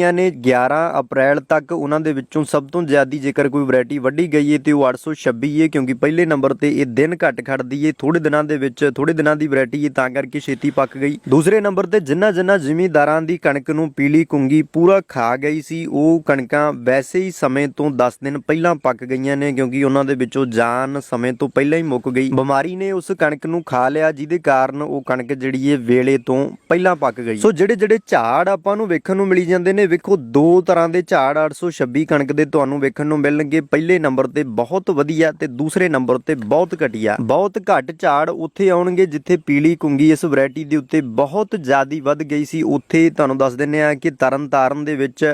ਨੇ 11 ਅਪ੍ਰੈਲ ਤੱਕ ਉਹਨਾਂ ਦੇ ਵਿੱਚੋਂ ਸਭ ਤੋਂ ਜ਼ਿਆਦੀ ਜੇਕਰ ਕੋਈ ਵੈਰਾਈਟੀ ਵੱਢੀ ਗਈ ਹੈ ਤੇ ਉਹ 826 ਹੈ ਕਿਉਂਕਿ ਪਹਿਲੇ ਨੰਬਰ ਤੇ ਇਹ ਦਿਨ ਘੱਟ ਖੜਦੀ ਹੈ ਥੋੜੇ ਦਿਨਾਂ ਦੇ ਵਿੱਚ ਥੋੜੇ ਦਿਨਾਂ ਦੀ ਵੈਰਾਈਟੀ ਹੈ ਤਾਂ ਕਰਕੇ ਛੇਤੀ ਪੱਕ ਗਈ। ਦੂਸਰੇ ਨੰਬਰ ਤੇ ਜਿੰਨਾ ਜਿੰਨਾ ਜ਼ਿਮੀਂਦਾਰਾਂ ਦੀ ਕਣਕ ਨੂੰ ਪੀਲੀ ਕੁੰਗੀ ਪੂਰਾ ਖਾ ਗਈ ਸੀ, ਉਹ ਕਣਕਾਂ ਵੈਸੇ ਹੀ ਸਮੇਂ ਤੋਂ 10 ਦਿਨ ਪਹਿਲਾਂ ਪੱਕ ਗਈਆਂ ਨੇ, ਕਿਉਂਕਿ ਉਹਨਾਂ ਦੇ ਵਿੱਚੋਂ ਜਾਨ ਸਮੇਂ ਤੋਂ ਪਹਿਲਾਂ ਹੀ ਮੁੱਕ ਗਈ। ਬਿਮਾਰੀ ਨੇ ਉਸ ਕਣਕ ਨੂੰ ਖਾ ਲਿਆ, ਜਿਹਦੇ ਕਾਰਨ ਉਹ ਕਣਕ ਜਿਹੜੀ ਹੈ ਵੇਲੇ ਤੋਂ ਪਹਿਲਾਂ ਪੱਕ ਗਈ। ਸੋ ਜਿਹੜੇ ਜਿਹੜੇ ਝਾੜ ਆਪਾਂ ਨੂੰ ਵੇਖਣ ਨੂੰ ਮਿਲੀ ਜਾਂਦੇ ਨੇ ਵੇਖੋ, ਦੋ ਤਰ੍ਹਾਂ ਦੇ ਝਾੜ 826 ਕਣਕ ਦੇ ਤੁਹਾਨੂੰ ਵੇਖਣ ਨੂੰ ਮਿਲਣਗੇ। ਪਹਿਲੇ ਨੰਬਰ ਤੇ ਬਹੁਤ ਵਧੀਆ ਤੇ ਦੂਸਰੇ ਨੰਬਰ ਤੇ ਬਹੁਤ ਘਟੀਆ। ਬਹੁਤ ਘੱਟ ਝਾੜ ਉੱਥੇ ਆਉਣਗੇ ਜਿੱਥੇ ਪੀਲੀ ਕੁੰਗੀ ਇਸ ਵੈਰਾਈਟੀ ਦੇ ਉੱਤੇ ਬਹੁਤ ਜ਼ਿਆਦੀ ਵੱਧ ਗਈ ਸੀ। ਉੱਥੇ ਤੁਹਾਨੂੰ ਦੱਸ ਦਿੰਨੇ ਆ ਕਿ ਤਰਨ ਤਾਰਨ ਦੇ ਵਿੱਚ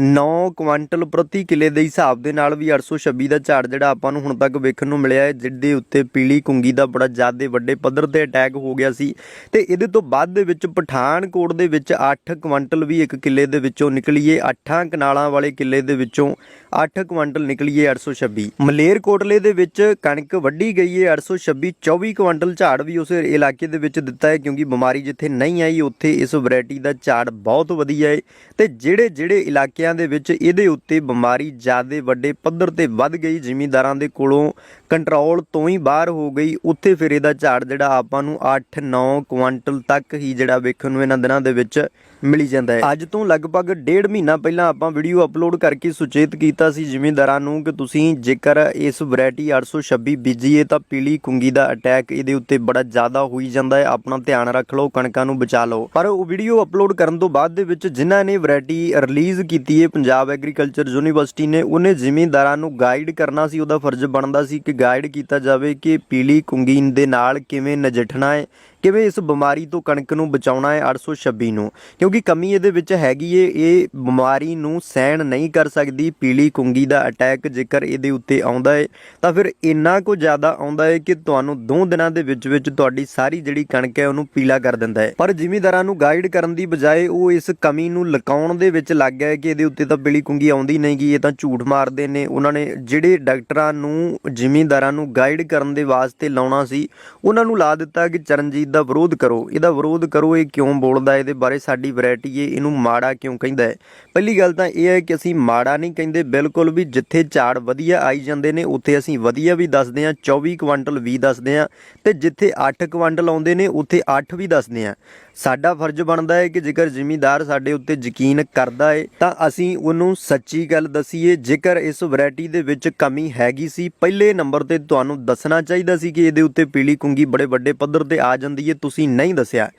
9 ਕੁਇੰਟਲ ਪ੍ਰਤੀ ਕਿਲੇ ਦੇ ਹਿਸਾਬ ਦੇ ਨਾਲ ਵੀ 826 ਦਾ ਝਾੜ ਜਿਹੜਾ ਆਪਾਂ ਨੂੰ ਹੁਣ ਤੱਕ ਵੇਖਣ ਨੂੰ ਮਿਲਿਆ ਹੈ ਜਿਹਦੇ ਉੱਤੇ ਪੀਲੀ ਕੁੰਗੀ ਦਾ ਬੜਾ ਜ਼ਿਆਦਾ ਵੱਡੇ ਪੱਧਰ ਤੇ ਅਟੈਕ ਹੋ ਗਿਆ ਸੀ। ਤੇ ਇਹਦੇ ਤੋਂ ਬਾਅਦ ਦੇ ਵਿੱਚ ਪਠਾਨਕੋਟ ਦੇ ਵਿੱਚ 8 ਕੁਇੰਟਲ ਵੀ ਇੱਕ ਕਿੱਲੇ ਦੇ ਵਿੱਚੋਂ ਨਿਕਲੀਏ ਅੱਠਾਂ ਕਨਾਲਾਂ ਵਾਲੇ ਕਿੱਲੇ ਦੇ ਵਿੱਚੋਂ। 8 ਕੁਇੰਟਲ ਨਿਕਲੀਏ 826 ਮਲੇਰਕੋਟਲੇ ਦੇ ਵਿੱਚ ਕਣਕ ਵੱਢੀ ਗਈ ਹੈ 826 24 ਕੁਇੰਟਲ ਝਾੜ ਵੀ ਉਸ ਇਲਾਕੇ ਦੇ ਵਿੱਚ ਦਿੱਤਾ ਹੈ ਕਿਉਂਕਿ ਬਿਮਾਰੀ ਜਿੱਥੇ ਨਹੀਂ ਆਈ, ਉੱਥੇ ਇਸ ਵੈਰਾਈਟੀ ਦਾ ਝਾੜ ਬਹੁਤ ਵਧੀਆ ਹੈ ਤੇ ਜਿਹੜੇ ਜਿਹੜੇ ਇਲਾਕਿਆਂ ਦੇ ਵਿੱਚ ਇਹਦੇ ਉੱਤੇ ਬਿਮਾਰੀ ਜ਼ਿਆਦਾ ਵੱਡੇ ਪੱਧਰ ਤੇ ਵੱਧ ਗਈ, ਜ਼ਿਮੀਂਦਾਰਾਂ ਦੇ ਕੋਲੋਂ ਕੰਟਰੋਲ ਤੋਂ ਹੀ ਬਾਹਰ ਹੋ ਗਈ, ਉੱਥੇ ਫਿਰ ਇਹਦਾ ਝਾੜ ਜਿਹੜਾ ਆਪਾਂ ਨੂੰ 8-9 ਕੁਇੰਟਲ ਤੱਕ ਹੀ ਜਿਹੜਾ ਵੇਖਣ ਨੂੰ ਇਹਨਾਂ ਦਿਨਾਂ ਦੇ ਵਿੱਚ ਮਿਲੀ ਜਾਂਦਾ ਹੈ ਅੱਜ ਤੋਂ ਲਗਭਗ ਡੇਢ ਮਹੀਨਾ ਪਹਿਲਾਂ ਆਪਾਂ ਵੀਡੀਓ ਅਪਲੋਡ ਕਰਕੇ ਸੁਚੇਤ ਕੀਤਾ ਕੀਤਾ ਸੀ ਜ਼ਿਮੀਂਦਾਰਾਂ ਨੂੰ ਕਿ ਤੁਸੀਂ ਜੇਕਰ ਇਸ ਵੈਰਾਈਟੀ 826 ਬੀਜੀਏ ਤਾਂ ਪੀਲੀ ਕੁੰਗੀ ਦਾ ਅਟੈਕ ਇਹਦੇ ਉੱਤੇ ਬੜਾ ਜ਼ਿਆਦਾ ਹੋਈ ਜਾਂਦਾ ਹੈ। ਆਪਣਾ ਧਿਆਨ ਰੱਖ ਲਓ, ਕਣਕਾਂ ਨੂੰ ਬਚਾ ਲਓ। ਪਰ ਉਹ ਵੀਡੀਓ ਅਪਲੋਡ ਕਰਨ ਤੋਂ ਬਾਅਦ ਦੇ ਵਿੱਚ ਜਿਨ੍ਹਾਂ ਨੇ ਵੈਰਾਈਟੀ ਰਿਲੀਜ਼ ਕੀਤੀ ਹੈ, ਪੰਜਾਬ ਐਗਰੀਕਲਚਰ ਯੂਨੀਵਰਸਿਟੀ ਨੇ, ਉਹਨੇ ਜ਼ਿਮੀਂਦਾਰਾਂ ਨੂੰ ਗਾਈਡ ਕਰਨਾ ਸੀ, ਉਹਦਾ ਫਰਜ਼ ਬਣਦਾ ਸੀ ਕਿ ਗਾਈਡ ਕੀਤਾ ਜਾਵੇ ਕਿ ਪੀਲੀ ਕੁੰਗੀ ਦੇ ਨਾਲ ਕਿਵੇਂ ਨਜਿੱਠਣਾ ਹੈ ਕਿਵੇਂ ਇਸ ਬਿਮਾਰੀ ਤੋਂ ਕਣਕ ਨੂੰ ਬਚਾਉਣਾ ਹੈ 826 ਨੂੰ? ਕਿਉਂਕਿ ਕਮੀ ਇਹਦੇ ਵਿੱਚ ਹੈਗੀ ਏ, ਇਹ ਬਿਮਾਰੀ ਨੂੰ ਸਹਿਣ ਨਹੀਂ ਕਰ ਸਕਦੀ, ਪੀਲੀ ਕੁੰਗੀ ਦਾ ਅਟੈਕ ਜੇਕਰ ਇਹਦੇ ਉੱਤੇ ਆਉਂਦਾ ਹੈ ਤਾਂ ਫਿਰ ਇੰਨਾ ਕੁ ਜ਼ਿਆਦਾ ਆਉਂਦਾ ਹੈ ਕਿ ਤੁਹਾਨੂੰ ਦੋ ਦਿਨਾਂ ਦੇ ਵਿੱਚ ਵਿੱਚ ਤੁਹਾਡੀ ਸਾਰੀ ਜਿਹੜੀ ਕਣਕ ਹੈ ਉਹਨੂੰ ਪੀਲਾ ਕਰ ਦਿੰਦਾ ਹੈ ਪਰ ਜ਼ਿਮੀਂਦਾਰਾਂ ਨੂੰ ਗਾਈਡ ਕਰਨ ਦੀ ਬਜਾਏ ਉਹ ਇਸ ਕਮੀ ਨੂੰ ਲਕਾਉਣ ਦੇ ਵਿੱਚ ਲੱਗ ਗਿਆ ਕਿ ਇਹਦੇ ਉੱਤੇ ਤਾਂ ਪੀਲੀ ਕੁੰਗੀ ਆਉਂਦੀ ਨਹੀਂ ਨਹੀਂਗੀ ਇਹ ਤਾਂ ਝੂਠ ਮਾਰਦੇ ਨੇ। ਉਹਨਾਂ ਨੇ ਜਿਹੜੇ ਡਾਕਟਰਾਂ ਨੂੰ, ਜ਼ਿਮੀਂਦਾਰਾਂ ਨੂੰ ਗਾਈਡ ਕਰਨ ਦੇ ਵਾਸਤੇ ਲਾਉਣਾ ਸੀ, ਉਹਨਾਂ ਨੂੰ ਲਾ ਦਿੱਤਾ ਕਿ ਚਰਨਜੀਤ ਦਾ ਵਿਰੋਧ ਕਰੋ। ਇਹਦਾ ਵਿਰੋਧ ਕਰੋ, ਇਹ ਕਿਉਂ ਬੋਲਦਾ? ਇਹਦੇ ਬਾਰੇ ਸਾਡੀ ਵੈਰਾਈਟੀ ਇਹ ਇਹਨੂੰ ਮਾੜਾ ਕਿਉਂ ਕਹਿੰਦਾ ਹੈ? ਪਹਿਲੀ ਗੱਲ ਤਾਂ ਇਹ ਹੈ ਕਿ ਅਸੀਂ ਮਾੜਾ ਨਹੀਂ ਕਹਿੰਦੇ, ਬਿਲਕੁਲ ਵੀ ਜਿੱਥੇ ਝਾੜ ਵਧੀਆ ਆਈ ਜਾਂਦੇ ਨੇ, ਉੱਥੇ ਅਸੀਂ ਵਧੀਆ ਵੀ ਦੱਸਦੇ ਹਾਂ 24 ਕੁਇੰਟਲ ਵੀ ਦੱਸਦੇ ਹਾਂ ਤੇ ਜਿੱਥੇ 8 ਕੁਇੰਟਲ ਆਉਂਦੇ ਨੇ, ਉੱਥੇ 8 ਵੀ ਦੱਸਦੇ ਹਾਂ। ਸਾਡਾ ਫਰਜ਼ ਬਣਦਾ ਹੈ ਕਿ ਜੇਕਰ ਜ਼ਿਮੀਦਾਰ ਸਾਡੇ ਉੱਤੇ ਯਕੀਨ ਕਰਦਾ ਹੈ, ਤਾਂ ਅਸੀਂ ਉਹਨੂੰ ਸੱਚੀ ਗੱਲ ਦਸੀਏ, ਜੇਕਰ ਇਸ ਵੈਰਾਈਟੀ ਦੇ ਵਿੱਚ ਕਮੀ ਹੈਗੀ ਸੀ, ਪਹਿਲੇ ਨੰਬਰ ਤੇ ਤੁਹਾਨੂੰ ਦੱਸਣਾ ਚਾਹੀਦਾ ਸੀ ਕਿ ਇਹਦੇ ਉੱਤੇ ਪੀਲੀ ਕੁੰਗੀ ਬੜੇ ਵੱਡੇ ਪੱਧਰ ਤੇ ਆ ਜਾਂਦੀ ਹੈ, ਤੁਸੀਂ ਨਹੀਂ ਦੱਸਿਆ।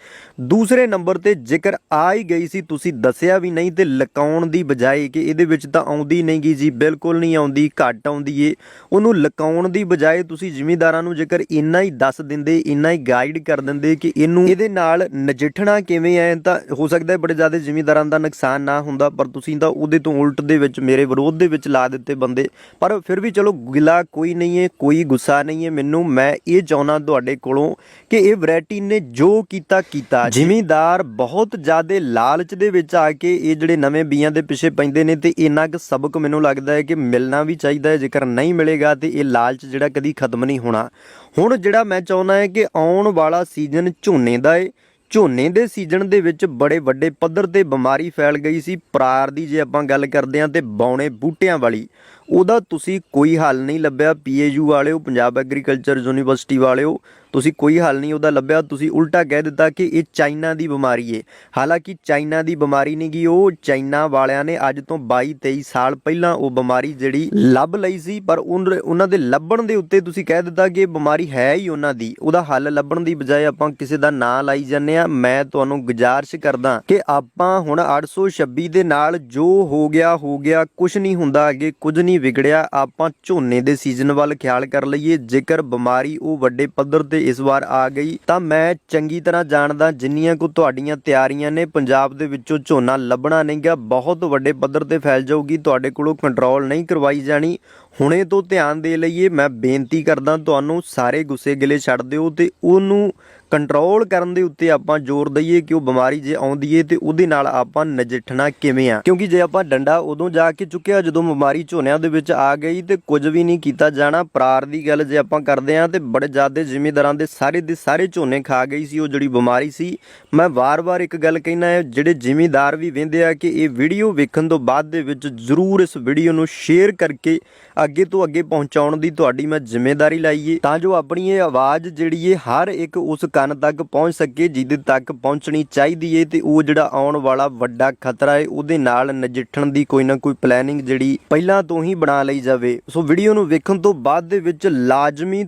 ਦੂਸਰੇ ਨੰਬਰ ਤੇ ਜੇਕਰ ਆ ਹੀ ਗਈ ਸੀ, ਤੁਸੀਂ ਦੱਸਿਆ ਵੀ ਨਹੀਂ ਤੇ ਲਕਾਉਣ ਦੀ ਬਜਾਏ ਕਿ ਇਹਦੇ ਵਿੱਚ ਤਾਂ ਆਉਂਦੀ ਨਹੀਂ ਨਹੀਂਗੀ ਜੀ, ਬਿਲਕੁਲ ਨਹੀਂ ਆਉਂਦੀ, ਘੱਟ ਆਉਂਦੀ ਏ। ਉਹਨੂੰ ਲਕਾਉਣ ਦੀ ਬਜਾਏ ਤੁਸੀਂ ਜ਼ਿਮੀਂਦਾਰਾਂ ਨੂੰ ਜੇਕਰ ਇੰਨਾ ਹੀ ਦੱਸ ਦਿੰਦੇ, ਇੰਨਾ ਹੀ ਗਾਈਡ ਕਰ ਦਿੰਦੇ ਕਿ ਇਹਨੂੰ ਇਹਦੇ ਨਾਲ ਨਜਿੱਠਣਾ ਕਿਵੇਂ ਹੈ? ਤਾਂ ਹੋ ਸਕਦਾ ਹੈ ਬੜੇ ਜ਼ਿਆਦਾ ਜ਼ਿਮੀਂਦਾਰਾਂ ਦਾ ਨੁਕਸਾਨ ਨਾ ਹੁੰਦਾ ਪਰ ਤੁਸੀਂ ਤਾਂ ਉਹਦੇ ਤੋਂ ਉਲਟ ਦੇ ਵਿੱਚ ਮੇਰੇ ਵਿਰੋਧ ਦੇ ਵਿੱਚ ਲਾ ਦਿੱਤੇ ਬੰਦੇ। ਪਰ ਫਿਰ ਵੀ ਚਲੋ ਗਿਲਾ ਕੋਈ ਨਹੀਂ ਹੈ ਕੋਈ ਗੁੱਸਾ ਨਹੀਂ ਹੈ ਮੈਨੂੰ। ਮੈਂ ਇਹ ਚਾਹੁੰਦਾ ਤੁਹਾਡੇ ਕੋਲੋਂ ਕਿ ਇਹ ਵੈਰਾਈਟੀ ਨੇ ਜੋ ਕੀਤਾ ਕੀਤਾ। ਜ਼ਿਮੀਂਦਾਰ ਬਹੁਤ ਜ਼ਿਆਦਾ ਲਾਲਚ ਦੇ ਵਿੱਚ ਆ ਕੇ ਇਹ ਜਿਹੜੇ ਨਵੇਂ ਬੀਆਂ ਦੇ ਪਿੱਛੇ ਪੈਂਦੇ ਨੇ ਤੇ ਇੰਨਾ ਕੁ ਸਬਕ ਮੈਨੂੰ ਲੱਗਦਾ ਹੈ ਕਿ ਮਿਲਣਾ ਵੀ ਚਾਹੀਦਾ ਹੈ। ਜੇਕਰ ਨਹੀਂ ਮਿਲੇਗਾ ਤੇ ਇਹ ਲਾਲਚ ਜਿਹੜਾ ਕਦੀ ਖਤਮ ਨਹੀਂ ਹੋਣਾ। ਹੁਣ ਜਿਹੜਾ ਮੈਂ ਚਾਹੁੰਦਾ ਹੈ ਕਿ ਆਉਣ ਵਾਲਾ ਸੀਜ਼ਨ ਝੋਨੇ ਦਾ ਹੈ ਝੋਨੇ ਦੇ ਸੀਜ਼ਨ ਦੇ ਵਿੱਚ ਬੜੇ ਵੱਡੇ ਪੱਧਰ ਤੇ ਬਿਮਾਰੀ ਫੈਲ ਗਈ ਸੀ। ਪਰਾਰ ਦੀ ਜੇ ਆਪਾਂ ਗੱਲ ਕਰਦੇ ਹਾਂ ਤੇ ਬੌਣੇ ਬੂਟਿਆਂ ਵਾਲੀ, ਉਹਦਾ ਤੁਸੀਂ ਕੋਈ ਹੱਲ ਨਹੀਂ ਲੱਭਿਆ। ਪੀਏਯੂ ਵਾਲਿਓ, ਪੰਜਾਬ ਐਗਰੀਕਲਚਰ ਯੂਨੀਵਰਸਿਟੀ ਵਾਲਿਓ ਤੁਸੀਂ ਕੋਈ ਹੱਲ ਨਹੀਂ ਉਹਦਾ ਲੱਭਿਆ, ਤੁਸੀਂ ਉਲਟਾ ਕਹਿ ਦਿੱਤਾ ਕਿ ਇਹ ਚਾਈਨਾ ਦੀ ਬਿਮਾਰੀ ਏ। ਹਾਲਾਂਕਿ ਚਾਈਨਾ ਦੀ ਬਿਮਾਰੀ ਨਹੀਂ ਗੀ ਉਹ ਚਾਈਨਾ ਵਾਲਿਆਂ ਨੇ ਅੱਜ ਤੋਂ 22 23 ਸਾਲ ਪਹਿਲਾਂ ਉਹ ਬਿਮਾਰੀ ਜਿਹੜੀ ਲੱਭ ਲਈ ਸੀ, ਪਰ ਉਹਨਾਂ ਦੇ ਲੱਭਣ ਦੇ ਉੱਤੇ ਤੁਸੀਂ ਕਹਿ ਦਿੱਤਾ ਕਿ ਇਹ ਬਿਮਾਰੀ ਹੈ ਹੀ ਉਹਨਾਂ ਦੀ। ਉਹਦਾ ਹੱਲ ਲੱਭਣ ਦੀ ਬਜਾਏ ਆਪਾਂ ਕਿਸੇ ਦਾ ਨਾਂ ਲਾਈ ਜਾਂਦੇ ਆ ਮੈਂ ਤੁਹਾਨੂੰ ਗੁਜ਼ਾਰਿਸ਼ ਕਰਦਾ ਕਿ ਆਪਾਂ ਹੁਣ 826 ਦੇ ਨਾਲ ਜੋ ਹੋ ਗਿਆ ਹੋ ਗਿਆ ਕੁਝ ਨਹੀਂ ਹੁੰਦਾ ਅੱਗੇ, ਕੁਝ ਨਹੀਂ ਵਿਗੜਿਆ, ਆਪਾਂ ਝੋਨੇ ਦੇ ਸੀਜ਼ਨ ਵੱਲ ਖਿਆਲ ਕਰ ਲਈਏ। ਜੇਕਰ ਬਿਮਾਰੀ ਉਹ ਵੱਡੇ ਪੱਧਰ ਤੇ ਇਸ ਵਾਰ ਆ ਗਈ, ਤਾਂ ਮੈਂ ਚੰਗੀ ਤਰ੍ਹਾਂ ਜਾਣਦਾ ਜਿੰਨੀਆਂ ਕੋ ਤੁਹਾਡੀਆਂ ਤਿਆਰੀਆਂ ਨੇ, ਪੰਜਾਬ ਦੇ ਵਿੱਚੋਂ ਝੋਨਾ ਲੱਭਣਾ ਨਹੀਂ ਗਿਆ, ਬਹੁਤ ਵੱਡੇ ਪੱਧਰ ਤੇ ਫੈਲ ਜਾਊਗੀ, ਤੁਹਾਡੇ ਕੋਲੋਂ ਕੰਟਰੋਲ ਨਹੀਂ ਕਰਵਾਈ ਜਾਣੀ। ਹੁਣੇ ਤੋਂ ਧਿਆਨ ਦੇ ਲਈਏ, ਮੈਂ ਬੇਨਤੀ ਕਰਦਾ ਤੁਹਾਨੂੰ, ਸਾਰੇ ਗੁੱਸੇ ਗਿਲੇ ਛੱਡ ਦਿਓ ਤੇ ਉਹਨੂੰ ਕੰਟਰੋਲ ਕਰਨ ਦੇ ਉੱਤੇ ਆਪਾਂ ਜ਼ੋਰ ਦਈਏ ਕਿ ਉਹ ਬਿਮਾਰੀ ਜੇ ਆਉਂਦੀ ਏ ਤੇ ਉਹਦੇ ਨਾਲ ਆਪਾਂ ਨਜਿੱਠਣਾ ਕਿਵੇਂ ਆ। ਕਿਉਂਕਿ ਜੇ ਆਪਾਂ ਡੰਡਾ ਉਦੋਂ ਜਾ ਕੇ ਚੁੱਕਿਆ ਜਦੋਂ ਬਿਮਾਰੀ ਝੋਨਿਆਂ ਦੇ ਵਿੱਚ ਆ ਗਈ ਤੇ ਕੁਝ ਵੀ ਨਹੀਂ ਕੀਤਾ ਜਾਣਾ, ਪਰਾਰ ਦੀ ਗੱਲ ਜੇ ਆਪਾਂ ਕਰਦੇ ਆ ਤੇ ਬੜੇ ਜ਼ਿਆਦੇ ਜ਼ਿਮੀਂਦਾਰਾਂ ਦੇ ਸਾਰੇ ਦੇ ਸਾਰੇ ਝੋਨੇ ਖਾ ਗਈ ਸੀ ਉਹ ਜਿਹੜੀ ਬਿਮਾਰੀ ਸੀ। ਮੈਂ ਵਾਰ-ਵਾਰ ਇੱਕ ਗੱਲ ਕਹਿਣਾ ਹੈ ਜਿਹੜੇ ਜ਼ਿਮੀਂਦਾਰ ਵੀ ਵਹਿੰਦੇ ਆ ਕਿ ਇਹ ਵੀਡੀਓ ਵੇਖਣ ਤੋਂ ਬਾਅਦ ਦੇ ਵਿੱਚ ਜ਼ਰੂਰ ਇਸ ਵੀਡੀਓ ਨੂੰ ਸ਼ੇਅਰ ਕਰਕੇ ਅੱਗੇ ਤੋਂ ਅੱਗੇ ਪਹੁੰਚਾਉਣ ਦੀ ਤੁਹਾਡੀ ਮੈਂ ਜ਼ਿੰਮੇਵਾਰੀ ਲਾਈਏ ਤਾਂ ਜੋ ਆਪਣੀ ਇਹ ਆਵਾਜ਼ ਜਿਹੜੀ ਏ ਹਰ ਇੱਕ ਉਸ ਕੰਨ ਤੱਕ ਪਹੁੰਚ ਸਕੇ, ਜਿਹਦੇ ਤੱਕ ਪਹੁੰਚਣੀ ਚਾਹੀਦੀ ਏ ਤੇ ਉਹ ਜਿਹੜਾ ਆਉਣ ਵਾਲਾ ਵੱਡਾ ਖਤਰਾ ਏ, ਉਹਦੇ ਨਾਲ ਨਜਿੱਠਣ ਦੀ ਕੋਈ ਨਾ ਕੋਈ ਪਲੈਨਿੰਗ ਜਿਹੜੀ ਪਹਿਲਾਂ ਤੋਂ ਹੀ ਬਣਾ ਲਈ ਜਾਵੇ। ਸੋ ਵੀਡੀਓ ਨੂੰ ਵੇਖਣ ਤੋਂ ਬਾਅਦ ਦੇ ਵਿੱਚ ਲਾਜ਼ਮੀ